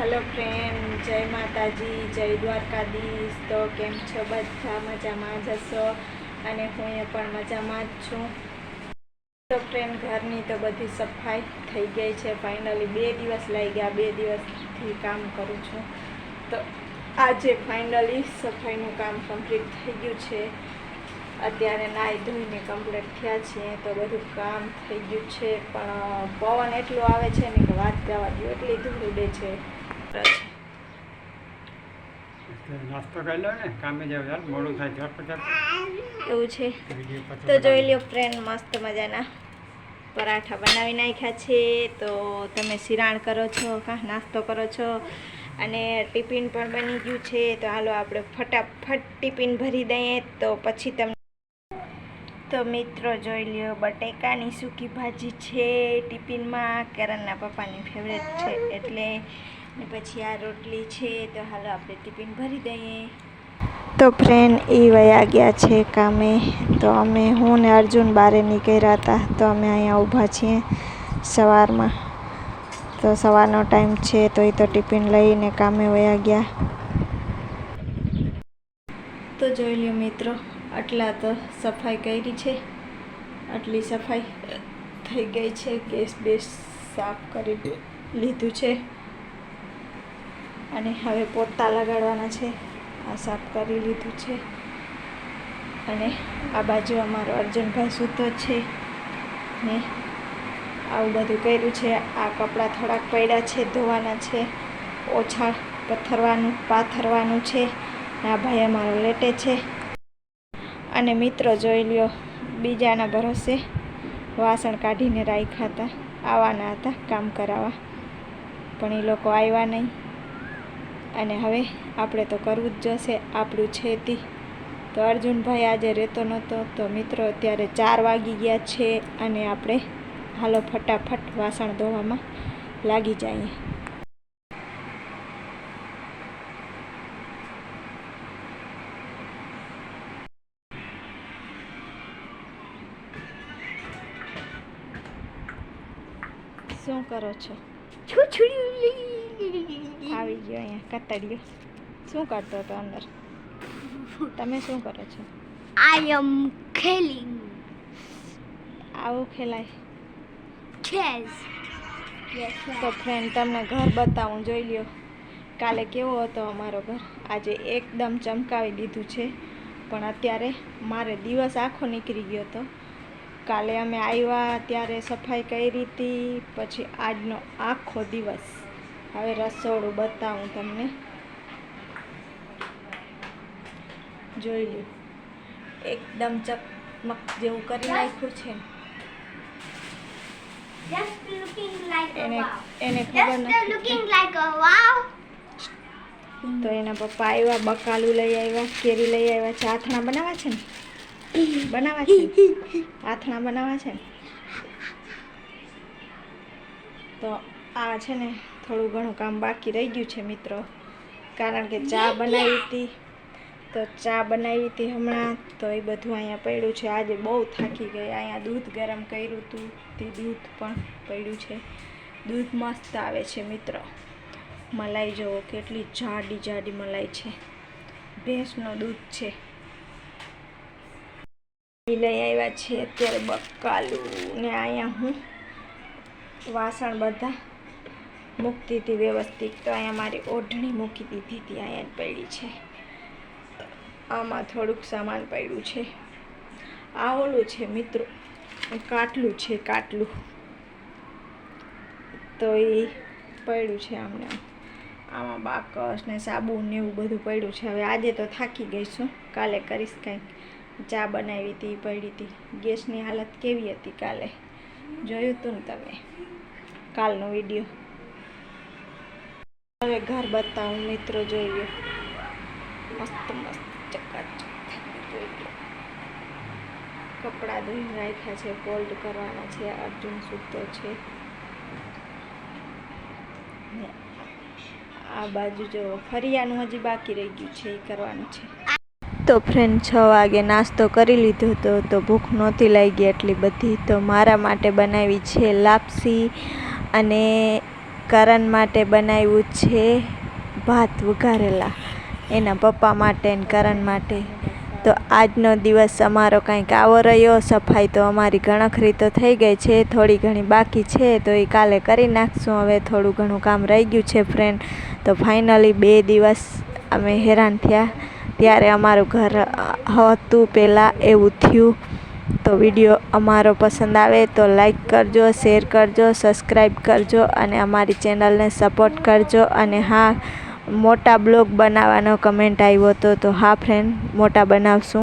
Hello friend જય માતાજી, જય દ્વારકાધીશ. તો કેમ છો બધા? મજામાં જ હશો? અને હું એ પણ મજામાં જ છું. તો ફ્રેન્ડ ઘરની તો બધી સફાઈ થઈ ગઈ છે. ફાઇનલી બે દિવસ લઈ ગયા, બે દિવસથી કામ કરું છું. તો આજે ફાઇનલી સફાઈનું કામ કમ્પ્લીટ થઈ ગયું છે. અત્યારે નાહી ધોઈને કમ્પ્લીટ થયા છીએ, તો બધું કામ થઈ ગયું છે. પણ પવન એટલું આવે છે ને કે વાત જવા દો, એટલી ધૂળ ઉડે છે. એટલે નાસ્તો કરી લો ને કામે જાવ યાર મોડું થાય ચાર એવું છે. તો જોઈ. લ્યો ફ્રેન્ડ મસ્ત મજાના પરાઠા બનાવી નાખ્યા છે. તો તમે શિરાણ કરો છો કાં નાસ્તો કરો છો. અને ટિફિન પણ બની ગયું છે. તો હાલો આપણે ફટાફટ ટિફિન ભરી દઈએ. તો પછી તમને તો મિત્રો જોઈ લ્યો બટેકાની સૂકી ભાજી છે ટિફિનમાં કરણના પપ્પાની ફેવરેટ છે. એટલે ને પછી આ રોટલી છે તો હાલો આપણે ટિફિન ભરી દઈએ. તો ફ્રેન્ડ એ વયા ગયા છે કામે. તો અમે હું ને અર્જુન બારે નીકળ્યા હતા. તો અમે અહીંયા ઊભા છીએ સવારમાં. તો સવારનો ટાઈમ છે તો એ તો ટિફિન લઈને કામે વયા ગયા. તો જોઈ લ્યો મિત્રો આટલા તો સફાઈ કરી છે. આટલી સફાઈ થઈ ગઈ છે ગેસ બેસ સાફ કરી લીધું છે. અને હવે પોતા લગાડવાના છે. આ સાફ કરી લીધું છે. અને આ બાજુ અમારો અર્જુનભાઈ સૂતો છે. ને આવું બધું કર્યું છે. આ કપડાં થોડાક પડ્યા છે, ધોવાના છે. ઓછા પથરવાનું પાથરવાનું છે. ને આ ભાઈ અમારો લેટે છે. અને મિત્રો જોઈ લ્યો, બીજાના ભરોસે વાસણ કાઢીને રાખ્યા હતા. આવવાના હતા કામ કરાવવા. પણ એ લોકો આવ્યા નહીં. અને હવે આપણે તો કરવું જ જશે આપણું છે તે તો અર્જુનભાઈ આજે રહેતો નહોતો, તો મિત્રો અત્યારે ચાર વાગી ગયા છે અને આપણે હાલો ફટાફટ વાસણ ધોવામાં લાગી જઈએ. શું કરો છો? આવી ગયો અહીંયા કતડ્યો શું કરતો હતો અંદર? તમે શું કરો છો? આઈ એમ ખેલિંગ આવું ખેલાય. ચેસ તો ફ્રેન્ડ તમને ઘર બતાવું જોઈ લ્યો. કાલે કેવો હતો અમારો ઘર? આજે એકદમ ચમકાવી દીધું છે. પણ અત્યારે મારે દિવસ આખો નીકળી ગયો હતો. કાલે અમે આવ્યા ત્યારે સફાઈ કરી હતી પછી આજનો આખો દિવસ. હવે રસોડું બતાવું તમને. જોઈ લ્યો. એકદમ ચકમક જેવું કરી નાખ્યું છે. એને એને ખબર નથી. તો એના પપ્પા આવ્યા બકાલું લઈ આવ્યા કેરી લઈ આવ્યા છે. આથણા બનાવવા છે ને? બનાવવા છે? આથણા બનાવવા છે ને? તો આ છે ને થોડું ઘણું કામ બાકી રહી ગયું છે મિત્રો. કારણ કે ચા બનાવી હતી. તો ચા બનાવી હતી હમણાં. તો એ બધું અહીંયા પડ્યું છે. આજે બહુ થાકી ગઈ. અહીંયા દૂધ ગરમ કર્યું હતું. તે દૂધ પણ પડ્યું છે. દૂધ મસ્ત આવે છે મિત્રો. મલાઈ જુઓ, કેટલી જાડી જાડી મલાઈ છે. ભેંસનો દૂધ છે. લઈ આવ્યા છે અત્યારે બકાલું ને અહીંયા હું વાસણ બધા મૂકતી દીધી વ્યવસ્થિત તો અહીંયા મારી ઓઢણી મૂકી દીધી હતી અહીંયા પડી છે. આમાં થોડુંક સામાન પડ્યું છે. આ ઓલું છે મિત્રો, કાટલું છે કાટલું. તો એ પડ્યું છે આમને. આમાં બાકસ ને સાબુ ને એવું બધું પડ્યું છે. હવે આજે તો થાકી ગઈ છું. કાલે કરીશ કંઈક. ચા બનાવી હતી પડી હતી. ગેસની હાલત કેવી હતી કાલે? જોયું હતું ને તમે? કાલનો વીડિયો. હવે ઘર બતાવું, મિત્રો જોઈએ મસ્ત મસ્ત, ચકાચક કપડાં ધોઈને રાખ્યા છે ફોલ્ડ કરવાના છે, અર્જુન સૂતો છે. આ બાજુ જો ફરિયાનું હજી બાકી રહી ગયું છે એ કરવાનું છે. તો ફ્રેન્ડ છ વાગે નાસ્તો કરી લીધો હતો, તો ભૂખ નહોતી લાગી એટલી બધી. તો મારા માટે બનાવી છે લાપસી અને કરણ માટે બનાવ્યું છે ભાત વઘારેલા. એના પપ્પા માટે ને કરણ માટે. તો આજનો દિવસ અમારો કંઈક આવો રહ્યો. સફાઈ તો અમારી ગણખરી તો થઈ ગઈ છે. થોડી ઘણી બાકી છે તો એ કાલે કરી નાખશું. હવે થોડું ઘણું કામ રહી ગયું છે ફ્રેન્ડ તો ફાઇનલી બે દિવસ અમે હેરાન થયા. ત્યારે અમારું ઘર હતું પહેલાં એવું થયું. તો વીડિયો અમારો પસંદ આવે તો લાઈક કરજો, શેર કરજો, સબસ્ક્રાઈબ કરજો અને અમારી ચેનલને સપોર્ટ કરજો. અને હા, મોટા બ્લોગ બનાવવાનો કમેન્ટ આવ્યો હતો તો હા ફ્રેન્ડ મોટા બનાવશું.